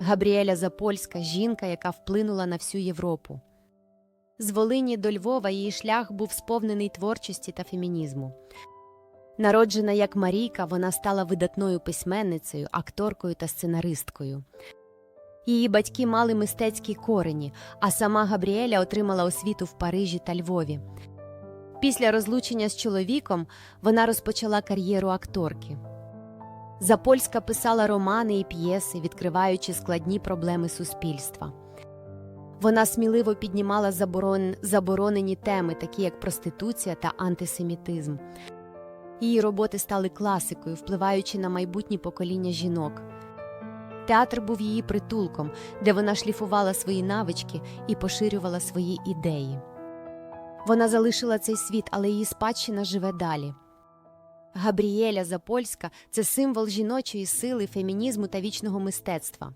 Габріеля Запольська жінка, яка вплинула на всю Європу. З Волині до Львова її шлях був сповнений творчості та фемінізму. Народжена як Марійка, вона стала видатною письменницею, акторкою та сценаристкою. Її батьки мали мистецькі корені, а сама Габріеля отримала освіту в Парижі та Львові. Після розлучення з чоловіком вона розпочала кар'єру акторки. Запольська писала романи і п'єси, відкриваючи складні проблеми суспільства. Вона сміливо піднімала заборон... заборонені теми, такі як проституція та антисемітизм. Її роботи стали класикою, впливаючи на майбутні покоління жінок. Театр був її притулком, де вона шліфувала свої навички і поширювала свої ідеї. Вона залишила цей світ, але її спадщина живе далі. Габріеля Запольська це символ жіночої сили, фемінізму та вічного мистецтва.